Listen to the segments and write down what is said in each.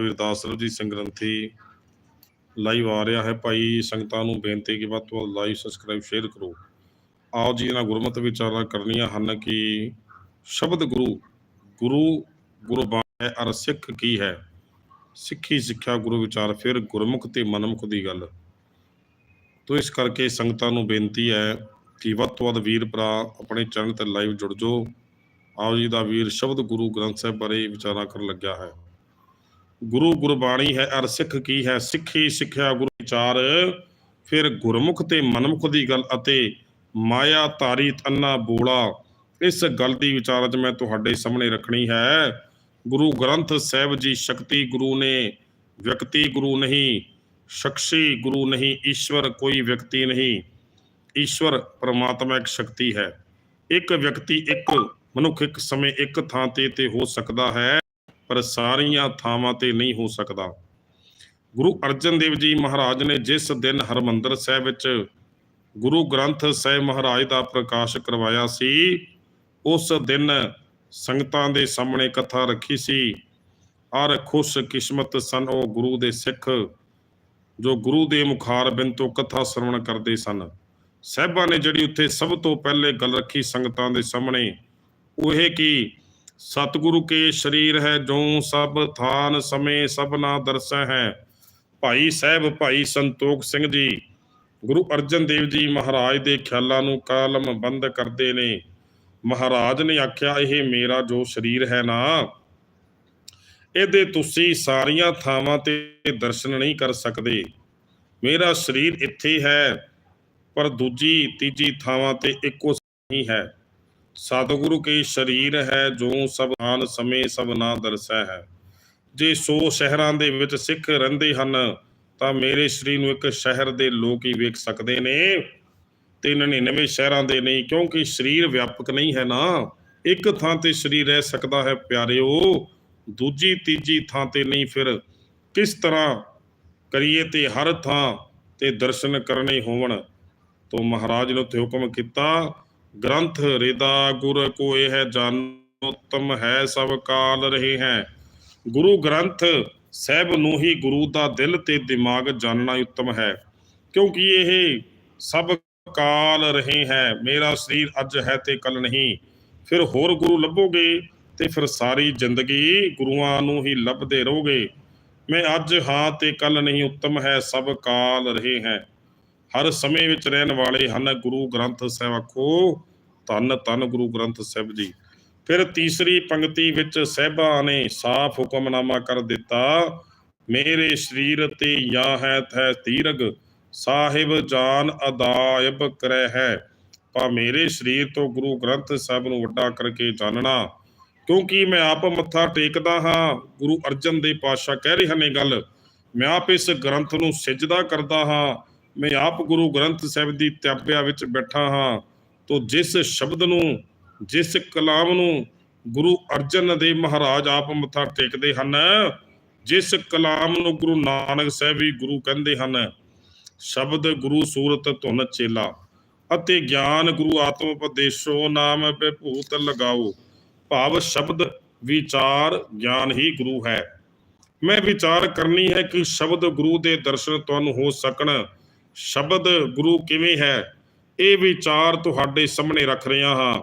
ਵੀਰਦਾਸ ਸਰਬ ਜੀ ਸੰਗ੍ਰੰਥੀ ਲਾਈਵ ਆ ਰਿਹਾ ਹੈ। ਭਾਈ ਸੰਗਤਾਂ ਨੂੰ ਬੇਨਤੀ ਕਿ ਵੱਧ ਤੋਂ ਵੱਧ ਲਾਈਵ ਸਬਸਕ੍ਰਾਈਬ ਸ਼ੇਅਰ ਕਰੋ। ਆਓ ਜੀ ਇਹਨਾਂ ਗੁਰਮਤਿ ਵਿਚਾਰਾਂ ਕਰਨੀਆਂ ਹਨ ਕਿ ਸ਼ਬਦ ਗੁਰੂ ਗੁਰੂ ਗੁਰਬਾਣੀ ਹੈ ਅਰ ਸਿੱਖ ਕੀ ਹੈ? ਸਿੱਖੀ ਸਿੱਖਿਆ ਗੁਰੂ ਵਿਚਾਰ, ਫਿਰ ਗੁਰਮੁਖ ਤੇ ਮਨਮੁਖ ਦੀ ਗੱਲ। ਤੋ ਇਸ ਕਰਕੇ ਸੰਗਤਾਂ ਨੂੰ ਬੇਨਤੀ ਹੈ ਕਿ ਵੱਧ ਤੋਂ ਵੱਧ ਵੀਰ ਭਰਾ ਆਪਣੇ ਚੈਨਲ ਤੇ ਲਾਈਵ ਜੁੜ ਜਾਓ। ਆਓ ਜੀ ਦਾ ਵੀਰ ਸ਼ਬਦ ਗੁਰੂ ਗ੍ਰੰਥ ਸਾਹਿਬ ਬਾਰੇ ਵਿਚਾਰਾਂ ਕਰਨ ਲੱਗਿਆ ਹੈ। ਗੁਰੂ ਗੁਰਬਾਣੀ ਹੈ, ਅਰ ਸਿੱਖ ਕੀ ਹੈ? ਸਿੱਖੀ, ਸਿੱਖਿਆ, ਗੁਰੂ ਵਿਚਾਰ। ਫਿਰ ਗੁਰਮੁਖ ਤੇ ਮਨਮੁਖ ਦੀ ਗੱਲ ਅਤੇ ਮਾਇਆ ਧਾਰੀ ਤੰਨਾ ਬੋਲਾ। ਇਸ ਗੱਲ ਦੀ ਵਿਚਾਰ ਅੱਜ ਮੈਂ ਤੁਹਾਡੇ ਸਾਹਮਣੇ ਰੱਖਣੀ ਹੈ। ਗੁਰੂ ਗ੍ਰੰਥ ਸਾਹਿਬ ਜੀ ਸ਼ਕਤੀ ਗੁਰੂ ਨੇ, ਵਿਅਕਤੀ ਗੁਰੂ ਨਹੀਂ, ਸ਼ਖਸੀ ਗੁਰੂ ਨਹੀਂ, ਈਸ਼ਵਰ ਕੋਈ ਵਿਅਕਤੀ ਨਹੀਂ। ਈਸ਼ਵਰ ਪਰਮਾਤਮਾ ਇੱਕ ਸ਼ਕਤੀ ਹੈ। ਇੱਕ ਵਿਅਕਤੀ ਇੱਕ ਮਨੁੱਖ ਇੱਕ ਸਮੇਂ ਇੱਕ ਥਾਂ ਤੇ ਤੇ ਹੋ ਸਕਦਾ ਹੈ। ਪਰ ਸਾਰੀਆਂ ਥਾਵਾਂ ਤੇ ਨਹੀਂ ਹੋ ਸਕਦਾ। ਗੁਰੂ ਅਰਜਨ ਦੇਵ ਜੀ ਮਹਾਰਾਜ ਨੇ ਜਿਸ ਦਿਨ ਹਰਮੰਦਰ ਸਾਹਿਬ ਵਿੱਚ ਗੁਰੂ ਗ੍ਰੰਥ ਸਾਹਿਬ ਮਹਾਰਾਜ ਦਾ ਪ੍ਰਕਾਸ਼ ਕਰਵਾਇਆ ਸੀ, ਉਸ ਦਿਨ ਸੰਗਤਾਂ ਦੇ ਸਾਹਮਣੇ ਕਥਾ ਰੱਖੀ ਸੀ। ਔਰ ਖੁਸ਼ ਕਿਸਮਤ ਸਨ ਉਹ ਗੁਰੂ ਦੇ ਸਿੱਖ, ਜੋ ਗੁਰੂ ਦੇ ਮੁਖਾਰ ਬਿਨ ਤੋਂ ਕਥਾ ਸਰਵਣ ਕਰਦੇ ਸਨ। ਸਹਿਬਾਂ ਨੇ ਜਿਹੜੀ ਉੱਥੇ ਸਭ ਤੋਂ ਪਹਿਲੇ ਗੱਲ ਰੱਖੀ ਸੰਗਤਾਂ ਦੇ ਸਾਹਮਣੇ, ਉਹ ਇਹ ਕਿ ਸਤਿਗੁਰੂ ਕੇ ਸ਼ਰੀਰ ਹੈ ਜੋ ਸਭ ਥਾਨ ਸਮੇਂ ਸਭਨਾ ਦਰਸੈ ਹੈ। ਭਾਈ ਸਾਹਿਬ, ਭਾਈ ਸੰਤੋਖ ਸਿੰਘ ਜੀ, ਗੁਰੂ ਅਰਜਨ ਦੇਵ ਜੀ ਮਹਾਰਾਜ ਦੇ ਖਿਆਲਾਂ ਨੂੰ ਕਾਲਮ ਬੰਦ ਕਰਦੇ ਨੇ। ਮਹਾਰਾਜ ਨੇ ਆਖਿਆ, ਇਹ ਮੇਰਾ ਜੋ ਸਰੀਰ ਹੈ ਨਾ, ਇਹਦੇ ਤੁਸੀਂ ਸਾਰੀਆਂ ਥਾਵਾਂ ਤੇ ਦਰਸ਼ਨ ਨਹੀਂ ਕਰ ਸਕਦੇ। ਮੇਰਾ ਸਰੀਰ ਇੱਥੇ ਹੈ, ਪਰ ਦੂਜੀ, ਤੀਜੀ ਥਾਵਾਂ ਤੇ ਇੱਕੋ ਨਹੀਂ ਹੈ। ਸਤਿਗੁਰੂ ਕੇ ਸ਼ਰੀਰ ਹੈ, ਜੋ ਸਭ ਆਨ ਸਮੇ ਸਭ ਨਾ ਦਰਸੈ ਹੈ। ਜੇ 100 ਸ਼ਹਿਰਾਂ ਦੇ ਵਿੱਚ ਸਿੱਖ ਰਹਿੰਦੇ ਹਨ, ਤਾਂ ਮੇਰੇ ਸਰੀਰ ਨੂੰ ਇੱਕ ਸ਼ਹਿਰ ਦੇ ਲੋਕ ਹੀ ਵੇਖ ਸਕਦੇ ਨੇ। ਤੇ 99 ਸ਼ਹਿਰਾਂ ਦੇ ਨਹੀਂ, ਕਿਉਂਕਿ ਸਰੀਰ ਵਿਆਪਕ ਨਹੀਂ ਹੈ ਨਾ। ਇੱਕ ਥਾਂ ਤੇ ਸਰੀਰ ਰਹਿ ਸਕਦਾ ਹੈ, ਪਿਆਰਿਓ। ਦੂਜੀ, ਤੀਜੀ ਥਾਂ ਤੇ ਨਹੀਂ, ਫਿਰ ਕਿਸ ਤਰ੍ਹਾਂ ਕਰੀਏ ਤੇ ਹਰ ਥਾਂ ਤੇ ਦਰਸ਼ਨ ਕਰਨੇ ਹੋਵਣ? ਤੋਂ ਮਹਾਰਾਜ ਨੇ ਉੱਥੇ ਹੁਕਮ ਕੀਤਾ ਗ੍ਰੰਥ ਰਿਦਾ ਗੁਰ ਕੋਏ ਹੈ ਜਾਨੋ ਉਤਮ ਹੈ ਸਭ ਕਾਲ ਰਹੇ ਹੈ। ਗੁਰੂ ਗ੍ਰੰਥ ਸਾਹਿਬ ਨੂੰ ਹੀ ਗੁਰੂ ਦਾ ਦਿਲ ਤੇ ਦਿਮਾਗ ਜਾਣਨਾ ਉੱਤਮ ਹੈ, ਕਿਉਂਕਿ ਇਹ ਸਭ ਕਾਲ ਰਹੇ ਹੈ। ਮੇਰਾ ਸਰੀਰ ਅੱਜ ਹੈ ਤੇ ਕੱਲ ਨਹੀਂ। ਫਿਰ ਹੋਰ ਗੁਰੂ ਲੱਭੋਗੇ ਤੇ ਫਿਰ ਸਾਰੀ ਜ਼ਿੰਦਗੀ ਗੁਰੂਆਂ ਨੂੰ ਹੀ ਲੱਭਦੇ ਰਹੋਗੇ। ਮੈਂ ਅੱਜ ਹਾਂ ਤੇ ਕੱਲ ਨਹੀਂ, ਉੱਤਮ ਹੈ ਸਭ ਕਾਲ ਰਹੇ ਹੈ। ਹਰ ਸਮੇਂ ਵਿੱਚ ਰਹਿਣ ਵਾਲੇ ਹਨ ਗੁਰੂ ਗ੍ਰੰਥ ਸਾਹਿਬ। ਆਖੋ, ਧੰਨ ਧੰਨ ਗੁਰੂ ਗ੍ਰੰਥ ਸਾਹਿਬ ਜੀ। ਫਿਰ ਤੀਸਰੀ ਪੰਕਤੀ ਵਿੱਚ ਸਹਿਬਾ ਨੇ ਸਾਫ਼ ਹੁਕਮਨਾਮਾ ਕਰ ਦਿੱਤਾ, ਮੇਰੇ ਸਰੀਰ ਤੇ ਯਾ ਹੈ ਥੈ ਤੀਰਗ, ਸਾਹਿਬ ਜਾਨ ਅਦਾਇਬ ਕਰੈ ਹੈ। ਪਾ ਮੇਰੇ ਸਰੀਰ ਤੋਂ ਗੁਰੂ ਗ੍ਰੰਥ ਸਾਹਿਬ ਨੂੰ ਵੱਡਾ ਕਰਕੇ ਜਾਣਨਾ ਕਿਉਂਕਿ ਮੈਂ ਆਪ ਮੱਥਾ ਟੇਕਦਾ ਹਾਂ। ਗੁਰੂ ਅਰਜਨ ਦੇ ਪਾਤਸ਼ਾਹ ਕਹਿ ਰਹੇ ਹਨ ਗੱਲ, ਮੈਂ ਆਪ ਇਸ ਗ੍ਰੰਥ ਨੂੰ ਸਿਜਦਾ ਕਰਦਾ ਹਾਂ। ਮੈਂ ਆਪ ਗੁਰੂ ਗ੍ਰੰਥ ਸਾਹਿਬ ਦੀ ਤਿਆਪਿਆ ਵਿੱਚ ਬੈਠਾ ਹਾਂ, ਤੋ ਜਿਸ ਸ਼ਬਦ ਨੂੰ, ਜਿਸ ਕਲਾਮ ਨੂੰ ਗੁਰੂ ਅਰਜਨ ਦੇਵ ਮਹਾਰਾਜ ਆਪ ਮੱਥਾ ਟੇਕਦੇ ਹਨ, ਜਿਸ ਕਲਾਮ ਨੂੰ ਗੁਰੂ ਨਾਨਕ ਸਾਹਿਬ ਵੀ ਗੁਰੂ ਕਹਿੰਦੇ ਹਨ, ਸ਼ਬਦ ਗੁਰੂ ਸੂਰਤ ਧੁਨ ਚੇਲਾ, ਅਤੇ ਗਿਆਨ ਗੁਰੂ ਆਤਮ ਉਪਦੇਸ਼ੋ ਨਾਮ ਭੂਤ ਲਗਾਓ, ਭਾਵ ਸ਼ਬਦ ਵਿਚਾਰ ਗਿਆਨ ਹੀ ਗੁਰੂ ਹੈ। ਮੈਂ ਵਿਚਾਰ ਕਰਨੀ ਹੈ ਕਿ ਸ਼ਬਦ ਗੁਰੂ ਦੇ ਦਰਸ਼ਨ ਤੁਹਾਨੂੰ ਹੋ ਸਕਣ ਸ਼ਬਦ ਗੁਰੂ ਕਿਵੇਂ ਹੈ? ਇਹ ਵਿਚਾਰ ਤੁਹਾਡੇ ਸਾਹਮਣੇ ਰੱਖ ਰਿਹਾ ਹਾਂ।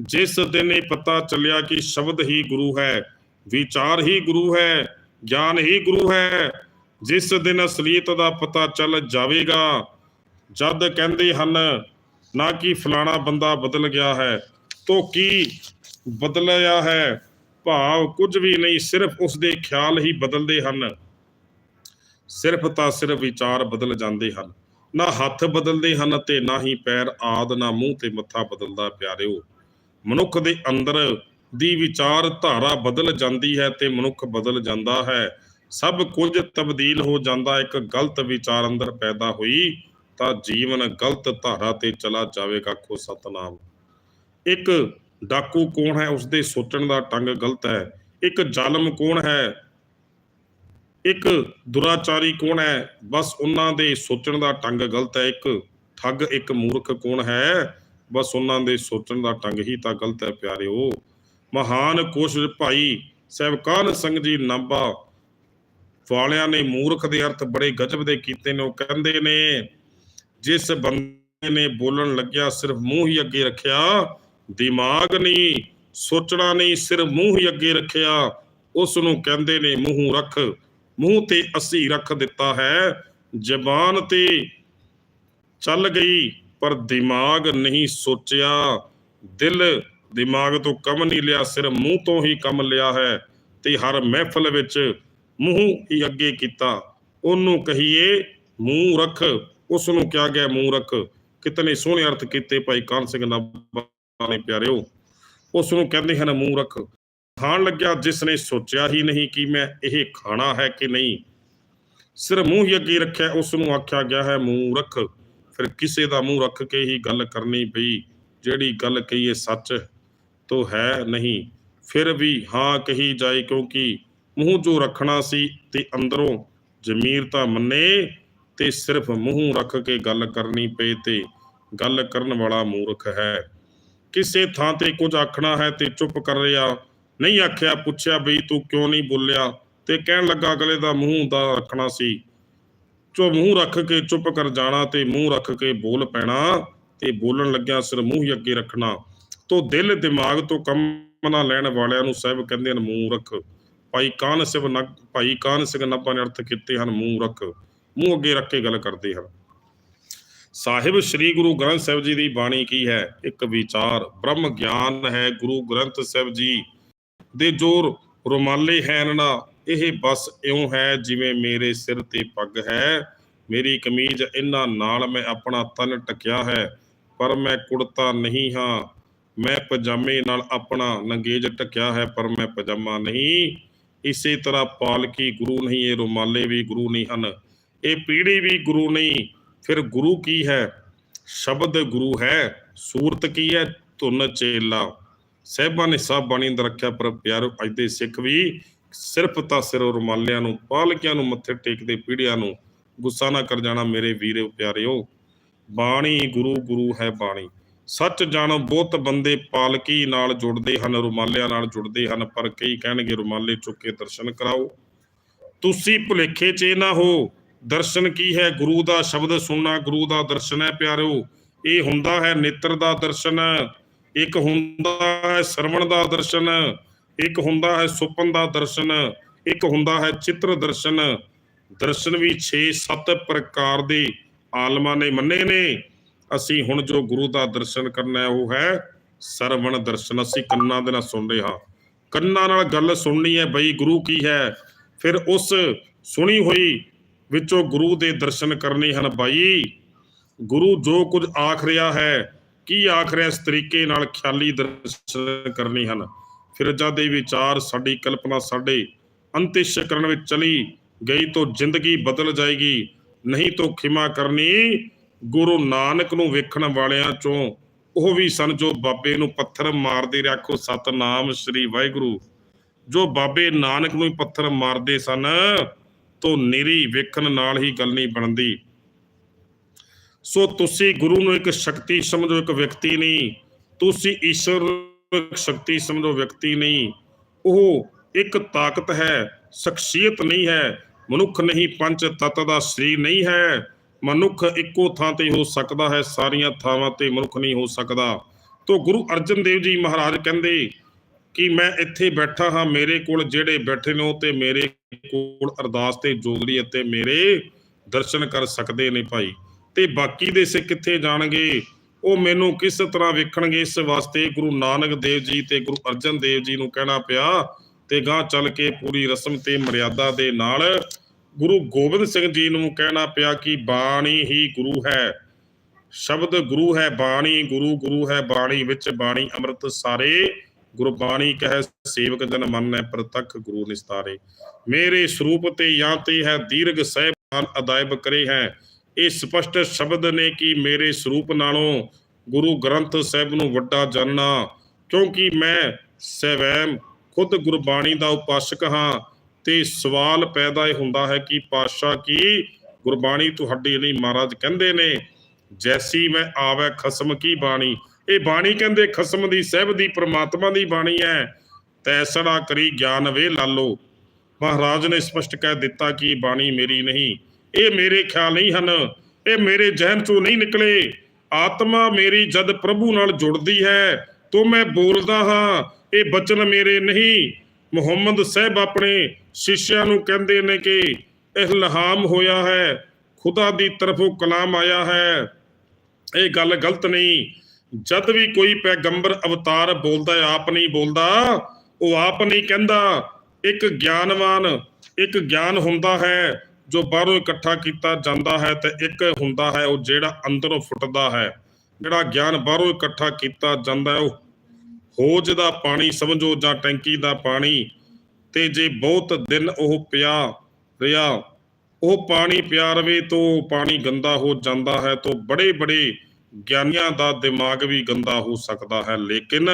ਜਿਸ ਦਿਨ ਇਹ ਪਤਾ ਚੱਲਿਆ ਕਿ ਸ਼ਬਦ ਹੀ ਗੁਰੂ ਹੈ, ਵਿਚਾਰ ਹੀ ਗੁਰੂ ਹੈ, ਗਿਆਨ ਹੀ ਗੁਰੂ ਹੈ, ਜਿਸ ਦਿਨ ਅਸਲੀਅਤ ਦਾ ਪਤਾ ਚੱਲ ਜਾਵੇਗਾ, ਜਦ ਕਹਿੰਦੇ ਹਨ, ਨਾ ਕਿ ਫਲਾਣਾ ਬੰਦਾ ਬਦਲ ਗਿਆ ਹੈ, ਤੋ ਕੀ ਬਦਲਿਆ ਹੈ? ਭਾਵ ਕੁਝ ਵੀ ਨਹੀਂ, ਸਿਰਫ ਉਸ ਦੇ ਖਿਆਲ ਹੀ ਬਦਲਦੇ ਹਨ। ਸਿਰਫ ਤਾਂ ਸਿਰਫ ਵਿਚਾਰ ਬਦਲ ਜਾਂਦੇ ਹਨ। ਨਾ ਹੱਥ ਬਦਲਦੇ ਹਨ ਤੇ ਨਾ ਹੀ ਪੈਰ ਆਦ, ਨਾ ਮੂੰਹ ਤੇ ਮੱਥਾ ਬਦਲਦਾ, ਪਿਆਰਿਓ। ਮਨੁੱਖ ਦੇ ਅੰਦਰ ਦੀ ਵਿਚਾਰ ਧਾਰਾ ਬਦਲ ਜਾਂਦੀ ਹੈ ਤੇ ਮਨੁੱਖ ਬਦਲ ਜਾਂਦਾ ਹੈ। ਸਭ ਕੁਝ ਤਬਦੀਲ ਹੋ ਜਾਂਦਾ, ਇੱਕ ਗਲਤ ਵਿਚਾਰ ਅੰਦਰ ਪੈਦਾ ਹੋਈ ਤਾਂ ਜੀਵਨ ਗਲਤ ਧਾਰਾ ਤੇ ਚਲਾ ਜਾਵੇਗਾ ਖੋ ਸਤਨਾਮ। ਇੱਕ ਡਾਕੂ ਕੌਣ ਹੈ ਉਸ ਦੇ ਸੋਚਣ ਦਾ ਢੰਗ ਗਲਤ ਹੈ। ਇੱਕ ਜ਼ਾਲਮ ਕੌਣ ਹੈ ਇੱਕ ਦੁਰਾਚਾਰੀ ਕੌਣ ਹੈ? ਬਸ ਉਹਨਾਂ ਦੇ ਸੋਚਣ ਦਾ ਢੰਗ ਗਲਤ ਹੈ। ਇੱਕ ਠੱਗ, ਇੱਕ ਮੂਰਖ ਕੌਣ ਹੈ? ਬਸ ਉਹਨਾਂ ਦੇ ਸੋਚਣ ਦਾ ਢੰਗ ਹੀ ਤਾਂ ਗਲਤ ਹੈ ਪਿਆਰਿਓ। ਮਹਾਨ ਕੋਸ਼ਿਸ਼ ਭਾਈ ਸਹਿਬਕਾਨ ਸਿੰਘ ਜੀ ਨਾਭਾ। ਵਾਲਿਆਂ ਨੇ ਮੂਰਖ ਦੇ ਅਰਥ ਬੜੇ ਗਜਬ ਦੇ ਕੀਤੇ ਨੇ। ਉਹ ਕਹਿੰਦੇ ਨੇ, ਜਿਸ ਬੰਦੇ ਨੇ ਬੋਲਣ ਲੱਗਿਆ ਸਿਰਫ ਮੂੰਹ ਹੀ ਅੱਗੇ ਰੱਖਿਆ, ਦਿਮਾਗ ਨਹੀਂ, ਸੋਚਣਾ ਨਹੀਂ, ਸਿਰਫ ਮੂੰਹ ਹੀ ਅੱਗੇ ਰੱਖਿਆ। ਉਸ ਨੂੰ ਕਹਿੰਦੇ ਨੇ, ਮੂੰਹ ਰੱਖ। ਮੂੰਹ ਤੇ ਅਸੀਂ ਰੱਖ ਦਿੱਤਾ ਹੈ। ਜ਼ਬਾਨ ਤੇ ਚੱਲ ਗਈ, ਪਰ ਦਿਮਾਗ ਨਹੀਂ ਸੋਚਿਆ। ਦਿਲ ਦਿਮਾਗ ਤੋਂ ਕੰਮ ਨਹੀਂ ਲਿਆ, ਸਿਰ ਮੂੰਹ ਤੋਂ ਹੀ ਕੰਮ ਲਿਆ ਹੈ ਤੇ ਹਰ ਮਹਿਫਲ ਵਿੱਚ ਮੂੰਹ ਹੀ ਅੱਗੇ ਕੀਤਾ। ਉਹਨੂੰ ਕਹੀਏ, ਮੂੰਹ ਰੱਖ। ਉਸ ਨੂੰ ਕਿਹਾ ਗਿਆ, ਮੂੰਹ ਰੱਖ। ਕਿਤਨੇ ਸੋਹਣੇ ਅਰਥ ਕੀਤੇ ਭਾਈ ਕਾਨ ਸਿੰਘ ਨਾਭਾ ਨੇ ਪਿਆਰਿਓ। ਉਸ ਨੂੰ ਕਹਿੰਦੇ ਹਨ, ਮੂੰਹ ਰੱਖ। ਖਾਣ ਲੱਗਿਆ ਜਿਸ ਨੇ ਸੋਚਿਆ ਹੀ ਨਹੀਂ ਕਿ ਮੈਂ ਇਹ ਖਾਣਾ ਹੈ ਕਿ ਨਹੀਂ। ਸਿਰ ਮੂੰਹ ਹੀ ਅੱਗੇ ਰੱਖਿਆ ਉਸ ਨੂੰ ਆਖਿਆ ਗਿਆ ਹੈ, ਮੂੰਹ ਰੱਖ। ਫਿਰ ਕਿਸੇ ਦਾ ਮੂੰਹ ਰੱਖ ਕੇ ਹੀ ਗੱਲ ਕਰਨੀ ਪਈ, ਜਿਹੜੀ ਗੱਲ ਕਹੀਏ ਸੱਚ ਤੋ ਹੈ ਨਹੀਂ। ਫਿਰ ਵੀ ਹਾਂ ਕਹੀ ਜਾਏ ਕਿਉਂਕਿ ਮੂੰਹ ਜੋ ਰੱਖਣਾ ਸੀ ਤੇ ਅੰਦਰੋਂ ਜ਼ਮੀਰ ਤਾਂ ਮੰਨੇ ਤੇ ਸਿਰਫ ਮੂੰਹ ਰੱਖ ਕੇ ਗੱਲ ਕਰਨੀ ਪਏ ਤੇ ਗੱਲ ਕਰਨ ਵਾਲਾ ਮੂਰਖ ਹੈ। ਕਿਸੇ ਥਾਂ ਤੇ ਕੁਝ ਆਖਣਾ ਹੈ ਤੇ ਚੁੱਪ ਕਰ ਰਿਹਾ ਨਹੀਂ ਆਖਿਆ, ਪੁੱਛਿਆ ਬਈ ਤੂੰ ਕਿਉਂ ਨਹੀਂ ਬੋਲਿਆ? ਤੇ ਕਹਿਣ ਲੱਗਾ ਅਗਲੇ ਦਾ ਮੂੰਹ ਦਾ ਰੱਖਣਾ ਸੀ। ਚੋ ਮੂੰਹ ਰੱਖ ਕੇ ਚੁੱਪ ਕਰ ਜਾਣਾ ਤੇ ਮੂੰਹ ਰੱਖ ਕੇ ਬੋਲ ਪੈਣਾ ਤੇ ਬੋਲਣ ਲੱਗਿਆ ਸਿਰ ਮੂੰਹ ਹੀ ਅੱਗੇ ਰੱਖਣਾ। ਤੋ ਦਿਲ, ਦਿਮਾਗ ਤੋਂ ਕੰਮ ਨਾ ਲੈਣ ਵਾਲਿਆਂ ਨੂੰ ਸਾਹਿਬ ਕਹਿੰਦੇ ਹਨ ਮੂੰਹ ਰੱਖ। ਭਾਈ ਕਾਨ ਸਿਵ ਨਗ, ਭਾਈ ਕਾਨ ਸਿੰਘ ਨੱਪਾ ਨੇ ਅਰਥ ਕੀਤੇ ਹਨ ਮੂੰਹ ਰੱਖ। ਮੂੰਹ ਅੱਗੇ ਰੱਖ ਕੇ ਗੱਲ ਕਰਦੇ ਹਨ। ਸਾਹਿਬ, ਸ੍ਰੀ ਗੁਰੂ ਗ੍ਰੰਥ ਸਾਹਿਬ ਜੀ ਦੀ ਬਾਣੀ ਕੀ ਹੈ? ਇੱਕ ਵਿਚਾਰ, ਬ੍ਰਹਮ ਗਿਆਨ ਹੈ ਗੁਰੂ ਗ੍ਰੰਥ ਸਾਹਿਬ ਜੀ। ਦੇ ਜੋਰ ਰੁਮਾਲੇ ਹੈਨ ਇਹ ਬਸ ਇਉਂ ਹੈ ਜਿਵੇਂ ਮੇਰੇ ਸਿਰ ਤੇ ਪੱਗ ਹੈ। ਮੇਰੀ ਕਮੀਜ਼ ਇਹਨਾਂ ਨਾਲ ਮੈਂ ਆਪਣਾ ਤਨ ਟਕਿਆ ਹੈ, ਪਰ ਮੈਂ ਕੁੜਤਾ ਨਹੀਂ ਹਾਂ। ਮੈਂ ਪਜਾਮੇ ਨਾਲ ਆਪਣਾ ਨੰਗੇਜ ਟਕਿਆ ਹੈ, ਪਰ ਮੈਂ ਪਜਾਮਾ ਨਹੀਂ। ਇਸੇ ਤਰ੍ਹਾਂ ਪਾਲਕੀ ਗੁਰੂ ਨਹੀਂ, ਇਹ ਰੁਮਾਲੇ ਵੀ ਗੁਰੂ ਨਹੀਂ ਹਨ। ਇਹ ਪੀੜੀ ਵੀ ਗੁਰੂ ਨਹੀਂ, ਫਿਰ ਗੁਰੂ ਕੀ ਹੈ? ਸ਼ਬਦ ਗੁਰੂ ਹੈ, ਸੂਰਤ ਕੀ ਹੈ? ਧੁਨ ਚੇਲਾ। ਸਹਿਬਾਂ ਨੇ ਸਭ ਬਾਣੀ ਅੰਦਰ ਰੱਖਿਆ, ਪਰ ਪਿਆਰੋ, ਅੱਜ ਦੇ ਸਿੱਖ ਵੀ ਸਿਰਫ ਤਾਂ ਸਿਰ ਰੁਮਾਲਿਆਂ ਨੂੰ, ਪਾਲਕਿਆਂ ਨੂੰ ਮੱਥੇ ਟੇਕਦੇ ਪੀੜਿਆਂ ਨੂੰ ਗੁੱਸਾ ਨਾ ਕਰ ਜਾਣਾ ਮੇਰੇ ਵੀਰੋ, ਪਿਆਰਿਓ। ਬਾਣੀ ਗੁਰੂ ਗੁਰੂ ਹੈ ਬਾਣੀ। ਸੱਚ ਜਾਣੋ, ਬਹੁਤ ਬੰਦੇ ਪਾਲਕੀ ਨਾਲ ਜੁੜਦੇ ਹਨ, ਰੁਮਾਲਿਆਂ ਨਾਲ ਜੁੜਦੇ ਹਨ, ਪਰ ਕਈ ਕਹਿਣਗੇ, ਰੁਮਾਲੇ ਚੁੱਕ ਕੇ ਦਰਸ਼ਨ ਕਰਾਓ। ਤੁਸੀਂ ਭੁਲੇਖੇ 'ਚ ਨਾ ਹੋ, ਦਰਸ਼ਨ ਕੀ ਹੈ? ਗੁਰੂ ਦਾ ਸ਼ਬਦ ਸੁਣਨਾ, ਗੁਰੂ ਦਾ ਦਰਸ਼ਨ ਹੈ, ਪਿਆਰਿਓ। ਇਹ ਹੁੰਦਾ ਹੈ ਨੇਤਰ ਦਾ ਦਰਸ਼ਨ। ਇੱਕ ਹੁੰਦਾ ਹੈ ਸਰਵਣ ਦਾ ਦਰਸ਼ਨ, ਇੱਕ ਹੁੰਦਾ ਹੈ ਸੁਪਨ ਦਾ ਦਰਸ਼ਨ, ਇੱਕ ਹੁੰਦਾ ਹੈ ਚਿੱਤਰ ਦਰਸ਼ਨ। ਦਰਸ਼ਨ ਵੀ 6-7 ਪ੍ਰਕਾਰ ਦੇ ਆਲਮਾਂ ਨੇ ਮੰਨੇ ਨੇ। ਅਸੀਂ ਹੁਣ ਜੋ ਗੁਰੂ ਦਾ ਦਰਸ਼ਨ ਕਰਨਾ ਹੈ, ਉਹ ਹੈ ਸਰਵਣ ਦਰਸ਼ਨ। ਅਸੀਂ ਕੰਨਾਂ ਦੇ ਨਾਲ ਸੁਣ ਰਹੇ ਹਾਂ। ਕੰਨਾਂ ਨਾਲ ਗੱਲ ਸੁਣਨੀ ਹੈ ਬਈ ਗੁਰੂ ਕੀ ਹੈ? ਫਿਰ ਉਸ ਸੁਣੀ ਹੋਈ ਵਿੱਚੋਂ ਗੁਰੂ ਦੇ ਦਰਸ਼ਨ ਕਰਨੇ ਹਨ ਬਾਈ। ਗੁਰੂ ਜੋ ਕੁਝ ਆਖ ਰਿਹਾ ਹੈ ਕੀ ਆਖ ਰਿਹਾ ਇਸ ਤਰੀਕੇ ਨਾਲ ਖਿਆਲੀ ਦਰਸ਼ਨ ਕਰਨੀ ਹਨ? ਫਿਰਜ਼ਾ ਦੇ ਵਿਚਾਰ ਸਾਡੀ ਕਲਪਨਾ ਸਾਡੇ ਅੰਤਿਸ਼ਕਰਨ ਵਿੱਚ ਚਲੀ ਗਈ ਤਾਂ ਜ਼ਿੰਦਗੀ ਬਦਲ ਜਾਏਗੀ। ਨਹੀਂ ਤਾਂ ਖਿਮਾ ਕਰਨੀ ਗੁਰੂ ਨਾਨਕ ਨੂੰ ਵੇਖਣ ਵਾਲਿਆਂ ਚੋਂ। ਉਹ ਵੀ ਸਨ ਜੋ ਬਾਬੇ ਨੂੰ ਪੱਥਰ ਮਾਰਦੇ ਰੱਖੋ। ਸਤਨਾਮ ਸ੍ਰੀ ਵਾਹਿਗੁਰੂ। ਜੋ ਬਾਬੇ ਨਾਨਕ ਨੂੰ ਹੀ ਪੱਥਰ ਮਾਰਦੇ ਸਨ, ਤੋਂ ਨਿਰੀ ਵੇਖਣ ਨਾਲ ਹੀ ਗੱਲ ਨਹੀਂ ਬਣਦੀ। ਸੋ ਤੁਸੀਂ ਗੁਰੂ ਨੂੰ ਇੱਕ ਸ਼ਕਤੀ ਸਮਝੋ, ਇੱਕ ਵਿਅਕਤੀ ਨਹੀਂ। ਤੁਸੀਂ ਈਸ਼ਵਰ ਨੂੰ ਇੱਕ ਸ਼ਕਤੀ ਸਮਝੋ, ਵਿਅਕਤੀ ਨਹੀਂ। ਉਹ ਇੱਕ ਤਾਕਤ ਹੈ, ਸ਼ਖਸੀਅਤ ਨਹੀਂ ਹੈ, ਮਨੁੱਖ ਨਹੀਂ, ਪੰਜ ਤੱਤ ਦਾ ਸਰੀਰ ਨਹੀਂ ਹੈ। ਮਨੁੱਖ ਇੱਕੋ ਥਾਂ ਤੇ ਹੋ ਸਕਦਾ ਹੈ, ਸਾਰੀਆਂ ਥਾਵਾਂ ਤੇ ਮਨੁੱਖ ਨਹੀਂ ਹੋ ਸਕਦਾ। ਤੋ ਗੁਰੂ ਅਰਜਨ ਦੇਵ ਜੀ ਮਹਾਰਾਜ ਕਹਿੰਦੇ ਕਿ ਮੈਂ ਇੱਥੇ ਬੈਠਾ ਹਾਂ, ਮੇਰੇ ਕੋਲ ਜਿਹੜੇ ਬੈਠੇ ਨੇ ਉਹ ਤੇ ਮੇਰੇ ਕੋਲ ਅਰਦਾਸ ਤੇ ਜੋਦੜੀ ਅਤੇ ਮੇਰੇ ਦਰਸ਼ਨ ਕਰ ਸਕਦੇ ਨੇ ਭਾਈ। ਤੇ ਬਾਕੀ ਦੇ ਸਿੱਖ ਕਿੱਥੇ ਜਾਣਗੇ, ਉਹ ਮੈਨੂੰ ਕਿਸ ਤਰ੍ਹਾਂ ਵੇਖਣਗੇ? ਇਸ ਵਾਸਤੇ ਗੁਰੂ ਨਾਨਕ ਦੇਵ ਜੀ ਤੇ ਗੁਰੂ ਅਰਜਨ ਦੇਵ ਜੀ ਨੂੰ ਕਹਿਣਾ ਪਿਆ ਤੇ ਗਾਂ ਚੱਲ ਕੇ ਪੂਰੀ ਰਸਮ ਤੇ ਮਰਿਆਦਾ ਦੇ ਨਾਲ ਗੁਰੂ ਗੋਬਿੰਦ ਸਿੰਘ ਜੀ ਨੂੰ ਕਹਿਣਾ ਪਿਆ ਕਿ ਬਾਣੀ ਹੀ ਗੁਰੂ ਹੈ। ਸ਼ਬਦ ਗੁਰੂ ਹੈ, ਬਾਣੀ ਗੁਰੂ ਗੁਰੂ ਹੈ, ਬਾਣੀ ਵਿੱਚ ਬਾਣੀ ਅੰਮ੍ਰਿਤ ਸਾਰੇ। ਗੁਰਬਾਣੀ ਕਹਿ, ਸੇਵਕ ਜਨ ਮੰਨੈ, ਪ੍ਰਤੱਖ ਗੁਰੂ ਨਿਸਤਾਰੇ। ਮੇਰੇ ਸਰੂਪ ਤੇ ਜਾਂ ਤੇ ਹੈ, ਦੀਰਘ ਸਹਿਬਾਨ ਅਦਾਇਬ ਕਰੇ ਹੈ। ਇਹ ਸਪਸ਼ਟ ਸ਼ਬਦ ਨੇ ਕਿ ਮੇਰੇ ਸਰੂਪ ਨਾਲੋਂ ਗੁਰੂ ਗ੍ਰੰਥ ਸਾਹਿਬ ਨੂੰ ਵੱਡਾ ਜਾਣਨਾ ਕਿਉਂਕਿ ਮੈਂ ਸਵੈਮ ਖੁਦ ਗੁਰਬਾਣੀ ਦਾ ਉਪਾਸਕ ਹਾਂ ਤੇ ਸਵਾਲ ਪੈਦਾ ਇਹ ਹੁੰਦਾ ਹੈ ਕਿ ਪਾਤਸ਼ਾਹ ਕੀ ਗੁਰਬਾਣੀ ਤੁਹਾਡੇ ਲਈ ਮਹਾਰਾਜ ਕਹਿੰਦੇ ਨੇ? ਜੈਸੀ ਮੈਂ ਆਵੇ ਖਸਮ ਕੀ ਬਾਣੀ? ਇਹ ਬਾਣੀ ਕਹਿੰਦੇ ਖਸਮ ਦੀ, ਸਹਿਬ ਦੀ, ਪ੍ਰਮਾਤਮਾ ਦੀ ਬਾਣੀ ਹੈ। ਤੈਸੜਾ ਕਰੀ ਗਿਆਨ ਵੇ ਲਾਲੋ। ਮਹਾਰਾਜ ਨੇ ਸਪਸ਼ਟ ਕਹਿ ਦਿੱਤਾ ਕਿ ਬਾਣੀ ਮੇਰੀ ਨਹੀਂ। ਇਹ ਮੇਰੇ ਖਿਆਲ ਨਹੀਂ ਹਨ। ਇਹ ਮੇਰੇ ਜ਼ਿਹਨ ਚੋਂ ਨਹੀਂ ਨਿਕਲੇ। ਆਤਮਾ ਮੇਰੀ ਜਦ ਪ੍ਰਭੂ ਨਾਲ ਜੁੜਦੀ ਹੈ, ਤੋਂ ਮੈਂ ਬੋਲਦਾ ਹਾਂ, ਇਹ ਬਚਨ ਮੇਰੇ ਨਹੀਂ। ਮੁਹੰਮਦ ਸਾਹਿਬ ਆਪਣੇ ਸ਼ਿష్ਯਾਂ ਨੂੰ ਕਹਿੰਦੇ ਨੇ ਕਿ ਇਲਹਾਮ ਹੋਇਆ ਹੈ, ਖੁਦਾ ਦੀ ਤਰਫੋਂ ਕਲਾਮ ਆਇਆ ਹੈ। ਇਹ ਗੱਲ ਗਲਤ ਨਹੀਂ। ਜਦ ਵੀ ਕੋਈ ਪੈਗੰਬਰ ਅਵਤਾਰ ਬੋਲਦਾ ਆਪ ਨਹੀਂ ਬੋਲਦਾ। ਉਹ ਆਪ ਨਹੀਂ ਕਹਿੰਦਾ। ਇੱਕ ਗਿਆਨਵਾਨ, ਇੱਕ ਗਿਆਨ ਹੁੰਦਾ ਹੈ। ਜੋ ਬਾਹਰੋਂ ਇਕੱਠਾ ਕੀਤਾ ਜਾਂਦਾ ਹੈ ਤੇ ਇੱਕ ਹੁੰਦਾ ਹੈ ਉਹ ਜਿਹੜਾ ਅੰਦਰੋਂ ਫੁੱਟਦਾ ਹੈ। ਜਿਹੜਾ ਗਿਆਨ ਬਾਹਰੋਂ ਇਕੱਠਾ ਕੀਤਾ ਜਾਂਦਾ ਹੈ, ਉਹ ਹੋਜ ਦਾ ਪਾਣੀ ਸਮਝੋ ਜਾਂ ਟੈਂਕੀ ਦਾ ਪਾਣੀ ਤੇ ਜੇ ਬਹੁਤ ਦਿਨ ਉਹ ਪਿਆ ਰਿਹਾ, ਉਹ ਪਾਣੀ ਪਿਆ ਰਵੇ ਤੋਂ ਪਾਣੀ ਗੰਦਾ ਹੋ ਜਾਂਦਾ ਹੈ ਤਾਂ ਬੜੇ ਬੜੇ ਗਿਆਨੀਆਂ ਦਾ ਦਿਮਾਗ ਵੀ ਗੰਦਾ ਹੋ ਸਕਦਾ ਹੈ। ਲੇਕਿਨ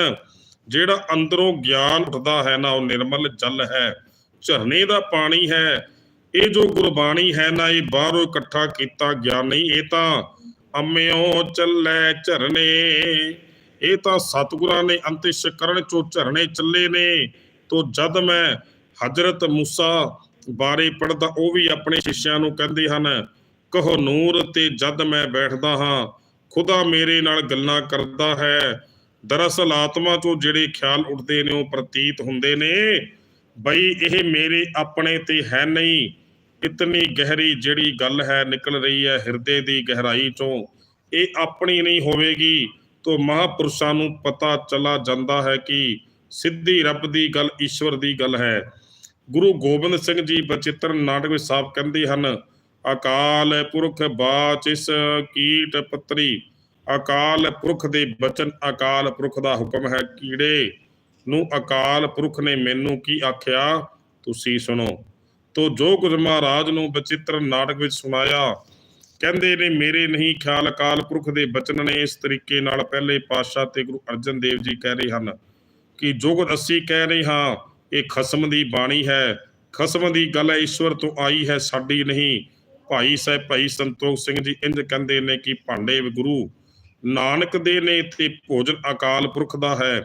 ਜਿਹੜਾ ਅੰਦਰੋਂ ਗਿਆਨ ਉੱਠਦਾ ਹੈ ਨਾ, ਉਹ ਨਿਰਮਲ ਜਲ ਹੈ। ਝਰਨੇ ਦਾ ਪਾਣੀ ਹੈ ਇਹ ਜੋ ਗੁਰਬਾਣੀ ਹੈ ਨਾ, ਇਹ ਬਾਹਰੋਂ ਇਕੱਠਾ ਕੀਤਾ ਗਿਆ ਨਹੀਂ, ਇਹ ਤਾਂ ਅੰਮਿਓ ਚੱਲੇ ਝਰਨੇ, ਇਹ ਤਾਂ ਸਤਿਗੁਰਾਂ ਨੇ ਅੰਤਿਸ਼ ਕਰਨ ਚੋਂ ਝਰਨੇ ਚੱਲੇ ਨੇ। ਤੋ ਜਦ ਮੈਂ ਹਜ਼ਰਤ ਮੂਸਾ ਬਾਰੇ ਪੜਦਾ ਉਹ ਵੀ ਆਪਣੇ ਸ਼ਿਸ਼ਿਆਂ ਨੂੰ ਕਹਿੰਦੇ ਹਨ, ਕਹੋ ਨੂਰ ਤੇ ਜਦ ਮੈਂ ਬੈਠਦਾ ਹਾਂ, ਖੁਦਾ ਮੇਰੇ ਨਾਲ ਗੱਲਾਂ ਕਰਦਾ ਹੈ। ਦਰਅਸਲ ਆਤਮਾ ਤੋਂ ਜਿਹੜੇ ਖਿਆਲ ਉੱਠਦੇ ਨੇ, ਉਹ ਪ੍ਰਤੀਤ ਹੁੰਦੇ ਨੇ। ਬਈ ਇਹ ਮੇਰੇ ਆਪਣੇ ਤੇ ਹੈ ਨਹੀਂ। ਇਤਨੀ ਗਹਿਰੀ ਜਿਹੜੀ ਗੱਲ ਹੈ ਨਿਕਲ ਰਹੀ ਹੈ ਹਿਰਦੇ ਦੀ ਗਹਿਰਾਈ ਚੋਂ, ਇਹ ਆਪਣੀ ਨਹੀਂ ਹੋਵੇਗੀ ਤੋ ਮਹਾਪੁਰਸ਼ਾਂ ਨੂੰ ਪਤਾ ਚਲਾ ਜਾਂਦਾ ਹੈ ਕਿ ਸਿੱਧੀ ਰੱਬ ਦੀ ਗੱਲ, ਈਸ਼ਵਰ ਦੀ ਗੱਲ ਹੈ। ਗੁਰੂ ਗੋਬਿੰਦ ਸਿੰਘ ਜੀ ਬਚਿੱਤਰ ਨਾਟਕ ਵਿੱਚ ਸਾਫ਼ ਕਹਿੰਦੇ ਹਨ, ਅਕਾਲ ਪੁਰਖ ਬਾਚ ਇਸ ਕੀਟ ਪੱਤਰੀ। ਅਕਾਲ ਪੁਰਖ ਦੇ ਬਚਨ ਅਕਾਲ ਪੁਰਖ ਦਾ ਹੁਕਮ ਹੈ। ਕੀੜੇ ਨੂੰ ਅਕਾਲ ਪੁਰਖ ਨੇ ਮੈਨੂੰ ਕੀ ਆਖਿਆ? ਤੁਸੀਂ ਸੁਣੋ। ਤੋ ਜੋ ਕੁਝ ਮਹਾਰਾਜ ਨੂੰ ਬਚਿੱਤਰ ਨਾਟਕ ਵਿੱਚ ਸੁਣਾਇਆ, ਕਹਿੰਦੇ ਨੇ, ਮੇਰੇ ਨਹੀਂ ਖਿਆਲ ਅਕਾਲ ਪੁਰਖ ਦੇ ਬਚਨ ਨੇ। ਇਸ ਤਰੀਕੇ ਨਾਲ ਪਹਿਲੇ ਪਾਤਸ਼ਾਹ ਤੇ ਗੁਰੂ ਅਰਜਨ ਦੇਵ ਜੀ ਕਹਿ ਰਹੇ ਹਨ ਕਿ ਜੋ ਕੁਝ ਅਸੀਂ ਕਹਿ ਰਹੇ ਹਾਂ, ਇਹ ਖਸਮ ਦੀ ਬਾਣੀ ਹੈ। ਖਸਮ ਦੀ ਗੱਲ ਹੈ ਈਸ਼ਵਰ ਤੋਂ ਆਈ ਹੈ, ਸਾਡੀ ਨਹੀਂ। ਭਾਈ ਸਾਹਿਬ, ਭਾਈ ਸੰਤੋਖ ਸਿੰਘ ਜੀ ਇੰਜ ਕਹਿੰਦੇ ਨੇ ਕਿ ਭਾਂਡੇ ਗੁਰੂ ਨਾਨਕ ਦੇ ਨੇ ਤੇ ਭੋਜਨ ਅਕਾਲ ਪੁਰਖ ਦਾ ਹੈ।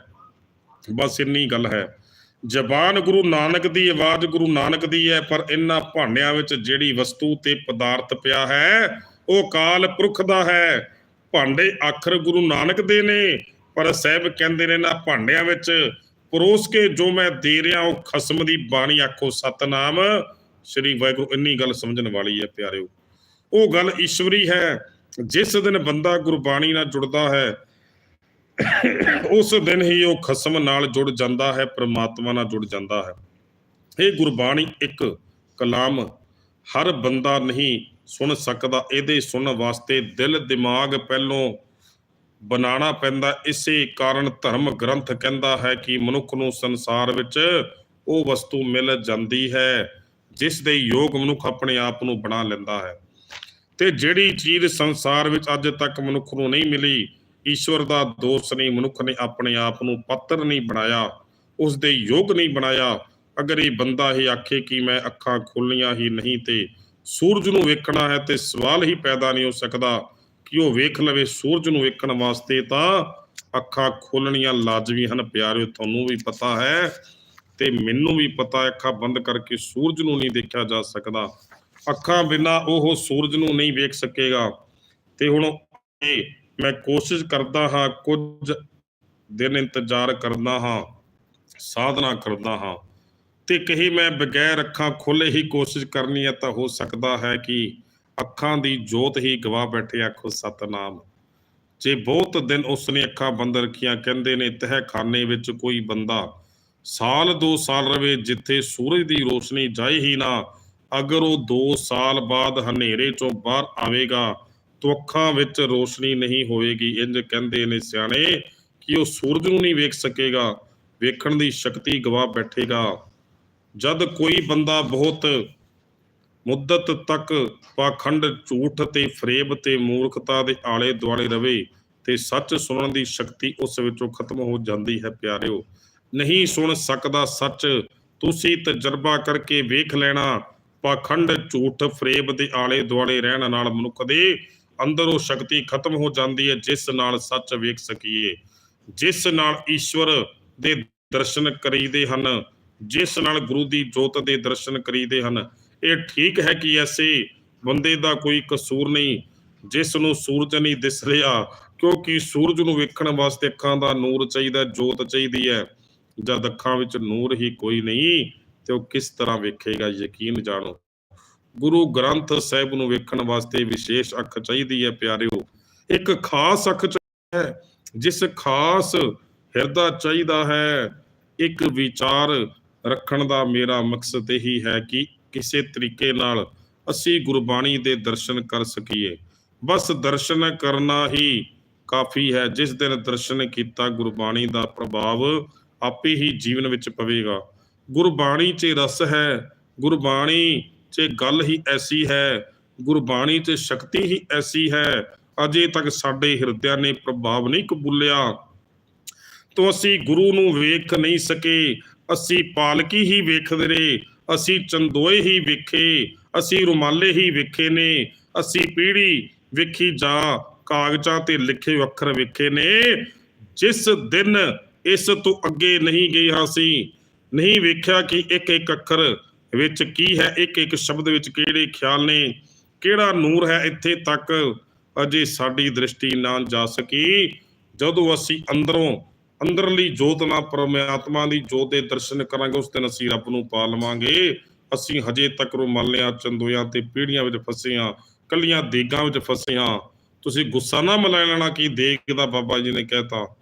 ਬਸ ਇੰਨੀ ਗੱਲ ਹੈ। ਜ਼ਬਾਨ ਗੁਰੂ ਨਾਨਕ ਦੀ, ਆਵਾਜ਼ ਗੁਰੂ ਨਾਨਕ ਦੀ ਹੈ, ਪਰ ਇਹਨਾਂ ਭਾਂਡਿਆਂ ਵਿੱਚ ਜਿਹੜੀ ਵਸਤੂ ਤੇ ਪਦਾਰਥ ਪਿਆ ਹੈ, ਉਹ ਕਾਲ ਪੁਰਖ ਦਾ ਹੈ। ਭਾਂਡੇ ਆਖਰ ਗੁਰੂ ਨਾਨਕ ਦੇ ਨੇ, ਪਰ ਸਾਹਿਬ ਕਹਿੰਦੇ ਨੇ ਨਾ ਭਾਂਡਿਆਂ ਵਿੱਚ, ਪਰੋਸ ਕੇ ਜੋ ਮੈਂ ਦੇ ਰਿਹਾ, ਉਹ ਖਸਮ ਦੀ ਬਾਣੀ ਆਖੋ ਸਤਨਾਮ। ਸ੍ਰੀ ਵਾਹਿਗੁਰੂ, ਇੰਨੀ ਗੱਲ ਸਮਝਣ ਵਾਲੀ ਹੈ ਪਿਆਰਿਓ। ਉਹ ਗੱਲ ਈਸ਼ਵਰੀ ਹੈ, ਜਿਸ ਦਿਨ ਬੰਦਾ ਗੁਰਬਾਣੀ ਨਾਲ ਜੁੜਦਾ ਹੈ ਉਸ ਦਿਨ ਹੀ ਉਹ ਖਸਮ ਨਾਲ ਜੁੜ ਜਾਂਦਾ ਹੈ, ਪ੍ਰਮਾਤਮਾ ਨਾਲ ਜੁੜ ਜਾਂਦਾ ਹੈ। ਇਹ ਗੁਰਬਾਣੀ ਇੱਕ ਕਲਾਮ ਹਰ ਬੰਦਾ ਨਹੀਂ ਸੁਣ ਸਕਦਾ, ਇਹਦੇ ਸੁਣਨ ਵਾਸਤੇ ਦਿਲ, ਦਿਮਾਗ ਪਹਿਲੋਂ ਬਣਾਉਣਾ ਪੈਂਦਾ। ਇਸੇ ਕਾਰਨ ਧਰਮ ਗ੍ਰੰਥ ਕਹਿੰਦਾ ਹੈ ਕਿ ਮਨੁੱਖ ਨੂੰ ਸੰਸਾਰ ਵਿੱਚ ਉਹ ਵਸਤੂ ਮਿਲ ਜਾਂਦੀ ਹੈ, ਜਿਸ ਦੇ ਯੋਗ ਮਨੁੱਖ ਆਪਣੇ ਆਪ ਨੂੰ ਬਣਾ ਲੈਂਦਾ ਹੈ। ਤੇ ਜਿਹੜੀ ਚੀਜ਼ ਸੰਸਾਰ ਵਿੱਚ ਅੱਜ ਤੱਕ ਮਨੁੱਖ ਨੂੰ ਨਹੀਂ ਮਿਲੀ ਈਸ਼ਵਰ ਦਾ ਦੋਸਤ ਨਹੀਂ, ਮਨੁੱਖ ਨੇ ਆਪਣੇ ਆਪ ਨੂੰ ਪਾਤਰ ਨਹੀਂ ਬਣਾਇਆ ਉਸ ਦੇ ਯੋਗ ਨਹੀਂ ਬਣਾਇਆ। ਅਗਰ ਇਹ ਬੰਦਾ ਹੀ ਆਖੇ ਕਿ ਮੈਂ ਅੱਖਾਂ ਖੋਲੀਆਂ ਹੀ ਨਹੀਂ ਤੇ ਸੂਰਜ ਨੂੰ ਵੇਖਣਾ ਹੈ ਤੇ ਸਵਾਲ ਹੀ ਪੈਦਾ ਨਹੀਂ ਹੋ ਸਕਦਾ ਕਿ ਉਹ ਵੇਖ ਲਵੇ ਸੂਰਜ ਨੂੰ ਵੇਖਣ ਵਾਸਤੇ ਤਾਂ ਅੱਖਾਂ ਖੋਲਣੀਆਂ ਲਾਜ਼ਮੀ ਹਨ। ਪਿਆਰਿਓ, ਤੁਹਾਨੂੰ ਵੀ ਪਤਾ ਹੈ ਤੇ ਮੈਨੂੰ ਵੀ ਪਤਾ, ਅੱਖਾਂ ਬੰਦ ਕਰਕੇ ਸੂਰਜ ਨੂੰ ਨਹੀਂ ਦੇਖਿਆ ਜਾ ਸਕਦਾ। ਅੱਖਾਂ ਬਿਨਾ ਉਹ ਸੂਰਜ ਨੂੰ ਨਹੀਂ ਵੇਖ ਸਕੇਗਾ। ਤੇ ਹੁਣ ਇਹ ਮੈਂ ਕੋਸ਼ਿਸ਼ ਕਰਦਾ ਹਾਂ, ਕੁਝ ਦਿਨ ਇੰਤਜ਼ਾਰ ਕਰਦਾ ਹਾਂ, ਸਾਧਨਾ ਕਰਦਾ ਹਾਂ। ਤੇ ਕਹੀ ਮੈਂ ਬਗੈਰ ਅੱਖਾਂ ਖੋਲੇ ਹੀ ਕੋਸ਼ਿਸ਼ ਕਰਨੀ ਹੈ, ਤਾਂ ਹੋ ਸਕਦਾ ਹੈ ਕਿ ਅੱਖਾਂ ਦੀ ਜੋਤ ਹੀ ਗਵਾ ਬੈਠੇ ਆਖੋ ਸਤਨਾਮ। ਜੇ ਬਹੁਤ ਦਿਨ ਉਸਨੇ ਅੱਖਾਂ ਬੰਦ ਰੱਖੀਆਂ, ਕਹਿੰਦੇ ਨੇ ਤਹਿ ਖਾਨੇ ਵਿੱਚ ਕੋਈ ਬੰਦਾ ਸਾਲ ਦੋ ਸਾਲ ਰਵੇ, ਜਿੱਥੇ ਸੂਰਜ ਦੀ ਰੋਸ਼ਨੀ ਜਾਏ ਹੀ ਨਾ, ਅਗਰ ਉਹ 2 ਸਾਲ ਬਾਅਦ ਹਨੇਰੇ ਚੋਂ ਬਾਹਰ ਆਵੇਗਾ ਤਾਂ ਅੱਖਾਂ ਵਿੱਚ ਰੋਸ਼ਨੀ ਨਹੀਂ ਹੋਵੇਗੀ ਇੰਜ ਕਹਿੰਦੇ ਨੇ ਸਿਆਣੇ ਕਿ ਉਹ ਸੂਰਜ ਨੂੰ ਨਹੀਂ ਵੇਖ ਸਕੇਗਾ, ਵੇਖਣ ਦੀ ਸ਼ਕਤੀ ਗਵਾ ਬੈਠੇਗਾ। ਜਦ ਕੋਈ ਬੰਦਾ ਬਹੁਤ ਮੁੱਦਤ ਤੱਕ ਪਾਖੰਡ ਝੂਠ ਤੇ ਫਰੇਬ ਤੇ ਮੂਰਖਤਾ ਦੇ ਆਲੇ ਦੁਆਲੇ ਰਵੇ ਤੇ ਸੱਚ ਸੁਣਨ ਦੀ ਸ਼ਕਤੀ ਉਸ ਵਿੱਚੋਂ ਖਤਮ ਹੋ ਜਾਂਦੀ ਹੈ, ਪਿਆਰਿਓ। ਨਹੀਂ ਸੁਣ ਸਕਦਾ ਸੱਚ, ਤੁਸੀਂ ਤਜਰਬਾ ਕਰਕੇ ਵੇਖ ਲੈਣਾ। ਪਾਖੰਡ ਝੂਠ, ਫਰੇਬ ਦੇ ਆਲੇ ਦੁਆਲੇ ਰਹਿਣ ਨਾਲ ਮਨੁੱਖ ਦੇ ਅੰਦਰ ਉਹ ਸ਼ਕਤੀ ਖਤਮ ਹੋ ਜਾਂਦੀ ਹੈ, ਜਿਸ ਨਾਲ ਸੱਚ ਵੇਖ ਸਕੀਏ। ਜਿਸ ਨਾਲ ਈਸ਼ਵਰ ਦੇ ਦਰਸ਼ਨ ਕਰੀਦੇ ਹਨ, ਜਿਸ ਨਾਲ ਗੁਰੂ ਦੀ ਜੋਤ ਦੇ ਦਰਸ਼ਨ ਕਰੀਦੇ ਹਨ, ਇਹ ਠੀਕ ਹੈ ਕਿ ਐਸੇ ਬੰਦੇ ਦਾ ਕੋਈ ਕਸੂਰ ਨਹੀਂ, ਜਿਸ ਨੂੰ ਸੂਰਜ ਨਹੀਂ ਦਿਸ ਰਿਹਾ, ਕਿਉਂਕਿ ਸੂਰਜ ਨੂੰ ਵੇਖਣ ਵਾਸਤੇ ਅੱਖਾਂ ਦਾ ਨੂਰ ਚਾਹੀਦਾ, ਜੋਤ ਚਾਹੀਦੀ ਹੈ। ਜਦ ਅੱਖਾਂ ਵਿੱਚ ਨੂਰ ਹੀ ਕੋਈ ਨਹੀਂ, ਤੇ ਉਹ ਕਿਸ ਤਰ੍ਹਾਂ ਵੇਖੇਗਾ, ਯਕੀਨ ਜਾਣੋ। ਗੁਰੂ ਗ੍ਰੰਥ ਸਾਹਿਬ ਨੂੰ ਵੇਖਣ ਵਾਸਤੇ ਵਿਸ਼ੇਸ਼ ਅੱਖ ਚਾਹੀਦੀ ਹੈ ਪਿਆਰਿਓ। ਇੱਕ ਖਾਸ ਅੱਖ ਹੈ, ਜਿਸ ਖਾਸ ਹਿਰਦਾ ਚਾਹੀਦਾ ਹੈ, ਇੱਕ ਵਿਚਾਰ ਰੱਖਣ ਦਾ ਮੇਰਾ ਮਕਸਦ ਇਹੀ ਹੈ ਕਿ ਕਿਸੇ ਤਰੀਕੇ ਨਾਲ ਅਸੀਂ ਗੁਰਬਾਣੀ ਦੇ ਦਰਸ਼ਨ ਕਰ ਸਕੀਏ। ਬਸ ਦਰਸ਼ਨ ਕਰਨਾ ਹੀ ਕਾਫੀ ਹੈ, ਜਿਸ ਦਿਨ ਦਰਸ਼ਨ ਕੀਤਾ ਗੁਰਬਾਣੀ ਦਾ ਪ੍ਰਭਾਵ ਆਪੇ ਹੀ ਜੀਵਨ ਵਿੱਚ ਪਵੇਗਾ। ਗੁਰਬਾਣੀ 'ਚ ਰਸ ਹੈ, ਗੁਰਬਾਣੀ 'ਚ ਗੱਲ ਹੀ ਐਸੀ ਹੈ, ਗੁਰਬਾਣੀ 'ਚ ਸ਼ਕਤੀ ਹੀ ਐਸੀ ਹੈ, ਅਜੇ ਤੱਕ ਸਾਡੇ ਹਿਰਦਿਆਂ ਨੇ ਪ੍ਰਭਾਵ ਨਹੀਂ ਕਬੂਲਿਆ। ਤੋਂ ਅਸੀਂ ਗੁਰੂ ਨੂੰ ਵੇਖ ਨਹੀਂ ਸਕੇ, ਅਸੀਂ ਪਾਲਕੀ ਹੀ ਵੇਖਦੇ ਰਹੇ, ਅਸੀਂ ਚੰਦੋਏ ਹੀ ਵੇਖੇ, ਅਸੀਂ ਰੁਮਾਲੇ ਹੀ ਵੇਖੇ ਨੇ, ਅਸੀਂ ਪੀੜੀ ਵੇਖੀ ਜਾ ਕਾਗਜ਼ਾਂ ਤੇ ਲਿਖੇ ਅੱਖਰ ਵੇਖੇ ਨੇ, ਜਿਸ ਦਿਨ ਇਸ ਤੋਂ ਅੱਗੇ ਨਹੀਂ ਗਏ ਹਾਂ ਅਸੀਂ ਨਹੀਂ ਵੇਖਿਆ ਕਿ ਇੱਕ ਇੱਕ ਅੱਖਰ ਵਿੱਚ ਕੀ ਹੈ? ਇੱਕ ਇੱਕ ਸ਼ਬਦ ਵਿੱਚ ਕਿਹੜੇ ਖਿਆਲ ਨੇ? ਕਿਹੜਾ ਨੂਰ ਹੈ ਇੱਥੇ ਤੱਕ ਅਜੇ ਸਾਡੀ ਦ੍ਰਿਸ਼ਟੀ ਨਾ ਜਾ ਸਕੀ? ਜਦੋਂ ਅਸੀਂ ਅੰਦਰੋਂ, ਅੰਦਰਲੀ ਜੋਤ ਨਾਲ ਪਰਮਾਤਮਾ ਦੀ ਜੋਤ ਦੇ ਦਰਸ਼ਨ ਕਰਾਂਗੇ, ਉਸ ਦਿਨ ਅਸੀਂ ਰੱਬ ਨੂੰ ਪਾ ਲਵਾਂਗੇ। ਅਸੀਂ ਹਜੇ ਤੱਕ ਰੁਮਾਲਿਆਂ ਚੰਦੋਆਂ ਤੇ ਪੀੜੀਆਂ ਵਿੱਚ ਫਸੇ ਹਾਂ, ਕੱਲੀਆਂ ਦੇਗਾਂ ਵਿੱਚ ਫਸੇ ਹਾਂ। ਤੁਸੀਂ ਗੁੱਸਾ ਨਾ ਮਲਾ ਲੈਣਾ ਕਿ ਦੇਗ ਦਾ ਬਾਬਾ ਜੀ ਨੇ ਕਹਿਤਾ।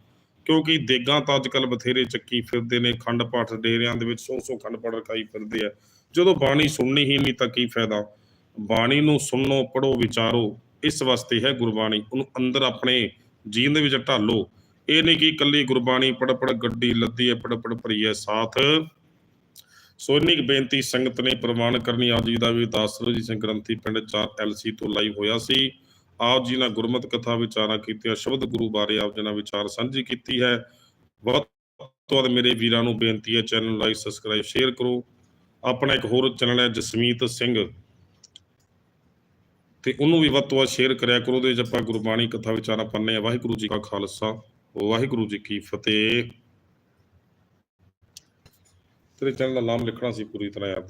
ਕਿਉਂਕਿ ਦੇਗਾਂ ਤਾਂ ਅੱਜ ਕੱਲ ਬਥੇਰੇ ਚੱਕੀ ਫਿਰਦੇ ਨੇ, ਖੰਡ ਪਾਠ ਡੇਰਿਆਂ ਦੇ ਵਿੱਚ ਸੌ ਸੌ ਖੰਡ ਪਾਠ ਰਖਾਈ ਫਿਰਦੇ ਆ। ਜਦੋਂ ਬਾਣੀ ਸੁਣਨੀ ਹੀ ਨਹੀਂ ਤਾਂ ਕੀ ਫਾਇਦਾ? ਬਾਣੀ ਨੂੰ ਸੁਣੋ ਪੜੋ ਵਿਚਾਰੋ। ਇਸ ਵਾਸਤੇ ਹੈ ਗੁਰਬਾਣੀ। ਉਹਨੂੰ ਅੰਦਰ ਆਪਣੇ ਜੀਵਨ ਦੇ ਵਿੱਚ ਢਾਲੋ। ਇਹ ਨਹੀਂ ਕਿ ਇਕੱਲੀ ਗੁਰਬਾਣੀ ਪੜ ਪੜ ਗੱਡੀ ਲੱਦੀ ਹੈ ਪੜ ਪੜ ਭਰੀ ਸਾਥ। ਸੋਨੀ ਬੇਨਤੀ ਸੰਗਤ ਨੇ ਪ੍ਰਵਾਨ ਕਰਨੀ। ਆਪ ਜੀ ਦਾ ਵੀ ਦਾਸਰੋ ਜੀ ਸਿੰਘ ਗ੍ਰੰਥੀ ਪਿੰਡ 4 ਐਲਸੀ ਤੋਂ ਲਾਈਵ ਹੋਇਆ ਸੀ। ਆਪ ਜੀ ਨਾਲ ਗੁਰਮਤ ਕਥਾ ਵਿਚਾਰਾਂ ਕੀਤੀਆਂ, ਸ਼ਬਦ ਗੁਰੂ ਬਾਰੇ ਆਪ ਜੀ ਨਾਲ ਵਿਚਾਰ ਸਾਂਝੀ ਕੀਤੀ ਹੈ। ਬਹੁਤ ਤੋਂ ਵੱਧ ਮੇਰੇ ਵੀਰਾਂ ਨੂੰ ਬੇਨਤੀ ਹੈ, ਚੈਨਲ ਨੂੰ ਲਾਈਕ, ਸਬਸਕ੍ਰਾਈਬ, ਸ਼ੇਅਰ ਕਰੋ। ਆਪਣਾ ਇੱਕ ਹੋਰ ਚੈਨਲ ਹੈ ਜਸਮੀਤ ਸਿੰਘ। ਤੇ ਉਹਨੂੰ ਵੀ ਵੱਧ ਤੋਂ ਵੱਧ ਸ਼ੇਅਰ ਕਰਿਆ ਕਰੋ, ਉਹਦੇ ਵਿੱਚ ਆਪਾਂ ਗੁਰਬਾਣੀ ਕਥਾ ਵਿਚਾਰਾ ਪੰਨੇ ਆ ਵਾਹਿਗੁਰੂ ਜੀ ਕਾ ਖਾਲਸਾ, ਵਾਹਿਗੁਰੂ ਜੀ ਕੀ ਫਤਿਹ। ਤੇਰੇ ਚੈਨਲ ਦਾ ਨਾਮ ਲਿਖਣਾ ਸੀ ਪੂਰੀ ਤਰ੍ਹਾਂ ਯਾਰ